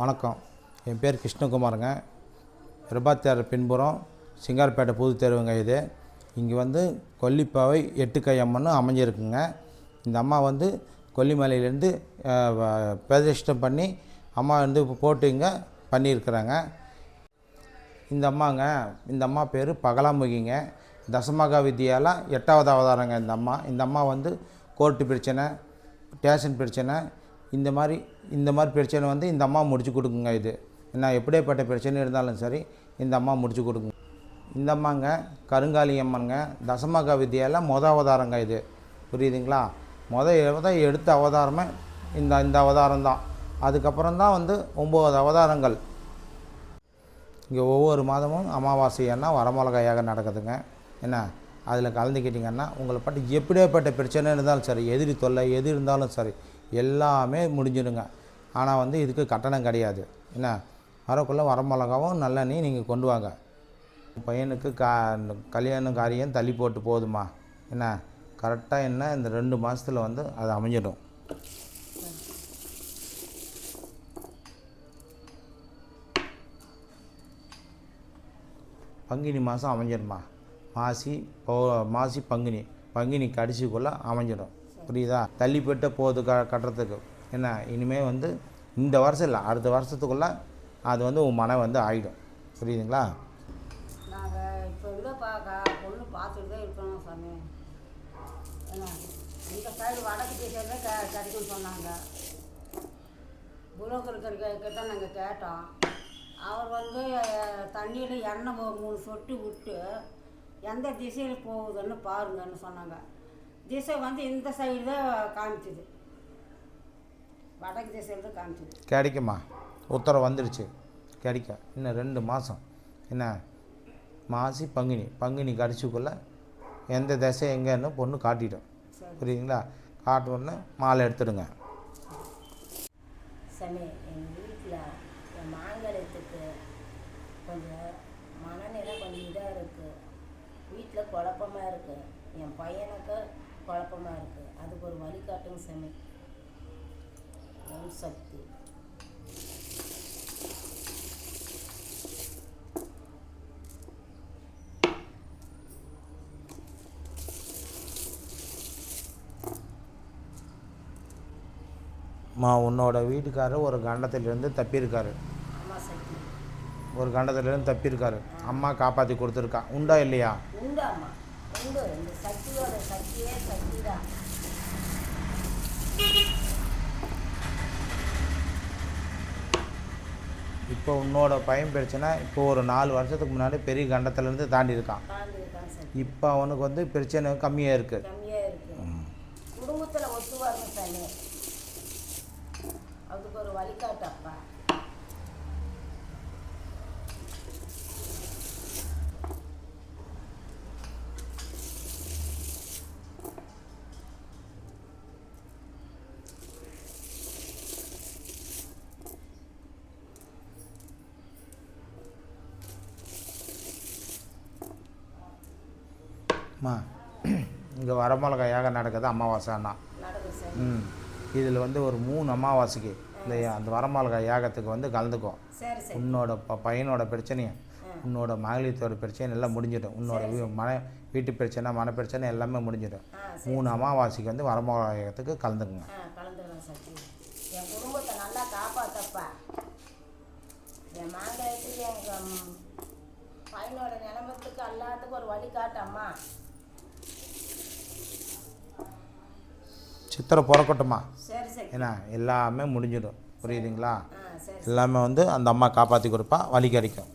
வணக்கம். என் பேர் கிருஷ்ணகுமாருங்க. பிரபாத்தியார் பின்புறம் சிங்கார்பேட்டை புது தெருவுங்க இது. இங்கே வந்து கொல்லிப்பாவை எட்டுக்கை அம்மன் அமைஞ்சிருக்குங்க. இந்த அம்மா வந்து கொல்லிமலையிலேருந்து பிரதிஷ்டம் பண்ணி அம்மா வந்து இப்போ போட்டு இங்கே பண்ணியிருக்கிறாங்க. இந்த அம்மாங்க இந்த அம்மா பேர் பகலாமுகிங்க. தசமகா வித்தியாலாம் எட்டாவது அவதாரங்க இந்த அம்மா. இந்த அம்மா வந்து கோர்ட்டு பிரச்சனை ஸ்டேஷன் பிரச்சனை இந்த மாதிரி இந்த மாதிரி பிரச்சனை வந்து இந்த அம்மா முடிச்சு கொடுக்குங்க இது. என்ன எப்படியேப்பட்ட பிரச்சனை இருந்தாலும் சரி இந்த அம்மா முடிச்சு கொடுக்குங்க. இந்த அம்மாங்க கருங்காலி அம்மனுங்க தசமகா வித்தியெல்லாம் மொத அவதாரங்க இது. புரியுதுங்களா? மொத முத எடுத்த அவதாரமே இந்த இந்த அவதாரம் தான். அதுக்கப்புறம் தான் வந்து ஒம்பது அவதாரங்கள். இங்கே ஒவ்வொரு மாதமும் அமாவாசைன்னா வரமிளகாயாக நடக்குதுங்க. என்ன அதில் கலந்துக்கிட்டிங்கன்னா உங்களை பட்டு எப்படியேப்பட்ட பிரச்சனை இருந்தாலும் சரி எதிரி தொல்லை எது இருந்தாலும் சரி எல்லாமே முடிஞ்சிடுங்க. ஆனால் வந்து இதுக்கு கட்டணம் கிடையாது. என்ன? வரக்குள்ளே வரமிளகாவும் நல்லெண்ணெய் நீங்கள் கொண்டு வாங்க. பையனுக்கு கா கல்யாணம் காரியம் தள்ளி போட்டு போதுமா? என்ன? கரெக்டாக என்ன? இந்த ரெண்டு மாதத்தில் வந்து அது அமைஞ்சிடும். பங்குனி மாதம் அமைஞ்சிடுமா? மாசி போ மாசி பங்குனி. பங்குனி கடிச்சிக்குள்ளே அமைஞ்சிடும். புரியுதா? தள்ளி போகுது க கட்டுறதுக்கு. என்ன இனிமேல் வந்து இந்த வருஷம் இல்லை அடுத்த வருஷத்துக்குள்ளே அது வந்து உன் மனம் வந்து ஆகிடும் புரியுதுங்களா? நாங்கள் இப்போ இதை பார்க்க பொண்ணு பார்த்துட்டு தான் இருக்கணும் சாமி. என்ன இந்த சைடு வடக்கு திசையில் க கிடைக்கும்னு சொன்னாங்க. புரோக்கர் தான் நாங்கள் கேட்டோம். அவர் வந்து தண்ணியில் எண்ணெய் மூ- மூணு சொட்டு விட்டு எந்த திசையில் போகுதுன்னு பாருங்கன்னு சொன்னாங்க. திசை வந்து இந்த சைடு தான் காமிச்சுது. வடக்கு திசையில் தான் காமிச்சுது. கிடைக்குமா? உத்தரவு வந்துடுச்சு கிடைக்கும் இன்னும் ரெண்டு மாதம் என்ன? மாசி பங்குனி. பங்குனி கடிச்சிக்குள்ளே எந்த திசை எங்கேன்னு பொண்ணு காட்டிடும். புரியுதுங்களா? காட்டணுன்னு மாலை எடுத்துடுங்க. சாமி எங்கள் வீட்டில் என் மாங்கல்யத்துக்கு கொஞ்சம் மனநிலை கொஞ்சம் இதாக இருக்குது வீட்டில் குழப்பமா இருக்குது என் பையனுக்கு குழப்பமா இருக்குது அதுக்கு ஒரு வழிகாட்டுங்க சாமி. ஓம் சக்தி. மா உன்னோட வீட்டுக்காரர் ஒரு கண்டத்திலிருந்து தப்பியிருக்காரு. ஒரு கண்டத்திலிருந்து தப்பியிருக்காரு. அம்மா காப்பாற்றி கொடுத்துருக்கா. உண்டா இல்லையா? உண்டு இந்த சக்தியோட சக்தியே சக்தி தான் இப்போ உன்னோட பையன் பிரச்சனை இப்போ ஒரு நாலு வருஷத்துக்கு முன்னாடி பெரிய கண்டத்திலேருந்து தாண்டி இருக்கான் தாண்டி இருக்கான் சக்தி இப்போ அவனுக்கு வந்து பிரச்சனை கம்மியாக இருக்குது குடும்பத்தில் ஒத்து வரணும் அதுக்கு ஒரு வழிகாட்டு அம்மா இங்கே வரமிளகாயாக நடக்குது அமாவாசை அண்ணா. நடக்கும் சார் ம். இதில் வந்து ஒரு மூணு அமாவாசைக்கு இந்த அந்த வரமிளகாய் யாகத்துக்கு வந்து கலந்துக்கும். உன்னோட ப பையனோட பிரச்சனையும் உன்னோட மகளித்தோட பிரச்சனை எல்லாம் முடிஞ்சிடும். உன்னோட வீ மன வீட்டு பிரச்சனை மன பிரச்சனை எல்லாமே முடிஞ்சிடும். மூணு அமாவாசைக்கு வந்து கலந்துக்குங்க. என் குடும்பத்தை நல்லா காப்பாத்தப்பா. என் எங்கள் ம், பையனோட நிலமத்துக்கு எல்லாத்துக்கும் ஒரு வழிகாட்டம்மா. சித்திரை பிறக்கட்டுமா? ஏன்னா எல்லாமே முடிஞ்சிடும். புரியுதுங்களா? எல்லாமே வந்து அந்த அம்மா காப்பாற்றி கொடுப்பா வழி கிடைக்கும்